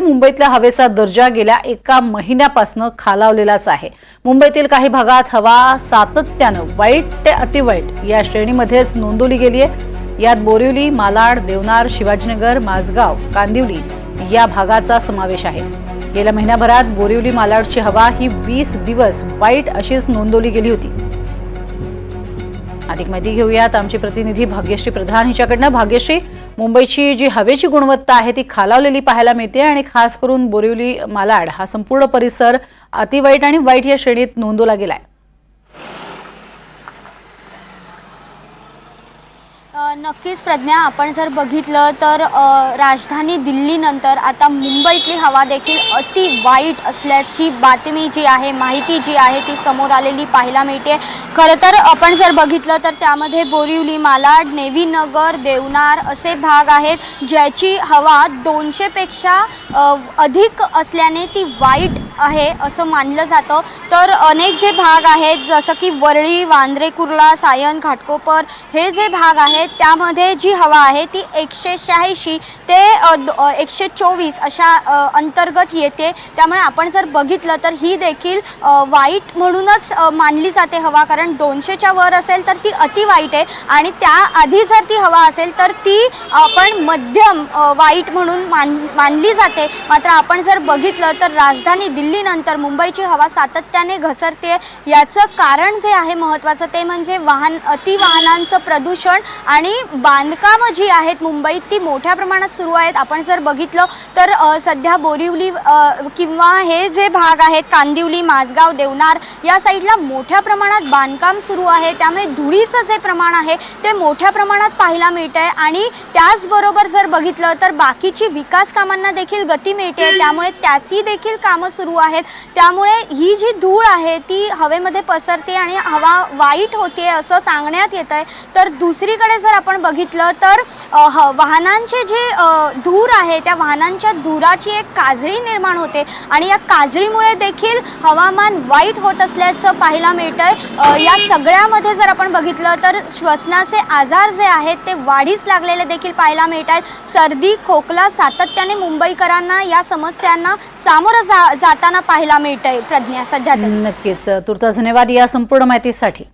मुंबईतल्या हवेचा दर्जा गेल्या एका महिन्यापासून खालावलेलाच आहे. मुंबईतील काही भागात हवा सातत्यानं वाईट ते अतिवाईट या श्रेणीमध्येच नोंदवली गेली आहे. यात बोरिवली मालाड देवनार शिवाजीनगर माझगाव कांदिवली या भागाचा समावेश आहे. गेल्या महिन्याभरात बोरिवली मालाडची हवा ही वीस दिवस वाईट अशीच नोंदवली गेली होती. अधिक माहिती घेऊयात. आमची प्रतिनिधी भाग्यश्री प्रधान हिच्याकडनं. भाग्यश्री मुंबईची जी हवेची गुणवत्ता आहे ती खालावलेली पाहायला मिळते आणि खास करून बोरिवली मालाड हा संपूर्ण परिसर अतिवाईट आणि वाईट या श्रेणीत नोंदवला गेलाय. नक्कीच प्रज्ञा आपण जर बघितलं तर राजधानी दिल्लीनंतर आता मुंबईतली हवा देखील अति वाईट असल्याची बातमी जी आहे माहिती जी आहे ती समोर आलेली पाहायला मिळते. खरं तर आपण जर बघितलं तर त्यामध्ये बोरिवली मालाड नेवीनगर देवनार असे भाग आहेत ज्याची हवा दोनशेपेक्षा अधिक असल्याने ती वाईट आहे असं मानलं जातं. तर अनेक जे भाग आहेत जसं की वरळी वांद्रे कुर्ला सायन घाटकोपर हे जे भाग आहेत त्यामध्ये जी हवा आहे ती एकशे शहाऐंशी ते द- एकशे चोवीस अशा अंतर्गत येते. त्यामुळे आपण जर बघितलं तर ही देखील वाईट म्हणूनच मानली जाते हवा. कारण दोनशेच्या वर असेल तर ती अति वाईट आहे आणि त्याआधी जर ती हवा असेल तर ती आपण मध्यम वाईट म्हणून मान मानली जाते. मात्र आपण जर बघितलं तर राजधानी दिल्लीनंतर मुंबईची हवा सातत्याने घसरते. याचं कारण जे आहे महत्त्वाचं ते म्हणजे वाहन अति वाहनांचं प्रदूषण आणि बांधकामं जी आहेत मुंबईत ती मोठ्या प्रमाणात सुरू आहेत. आपण जर बघितलं तर सध्या बोरिवली किंवा हे जे भाग आहेत कांदिवली माझगाव देवनार या साईडला मोठ्या प्रमाणात बांधकाम सुरू आहे. त्यामुळे धुळीचं जे प्रमाण आहे ते मोठ्या प्रमाणात पाहायला मिळतं आहे आणि त्याचबरोबर जर बघितलं तर बाकीची विकास कामांना देखील गती मिळते. त्यामुळे त्याची देखील कामं सुरू आहेत. त्यामुळे ही जी धूळ आहे ती हवेमध्ये पसरते आणि हवा वाईट होते असं सांगण्यात येत आहे तर दुसरीकडे जर आपण बघितलं तर ह वाहनांचे जे धूर आहे त्या वाहनांच्या धुराची एक काजळी निर्माण होते आणि या काजळीमुळे देखील हवामान वाईट होत असल्याचं पाहायला मिळतंय. या सगळ्यामध्ये जर आपण बघितलं तर श्वसनाचे आजार जे आहेत ते वाढीस लागलेले देखील पाहायला मिळत आहेत सर्दी खोकला सातत्याने मुंबईकरांना या समस्यांना सामोरं जा जाताना पाहायला मिळतंय प्रज्ञा सध्या तरी. नक्कीच. तुर्तास धन्यवाद या संपूर्ण माहितीसाठी.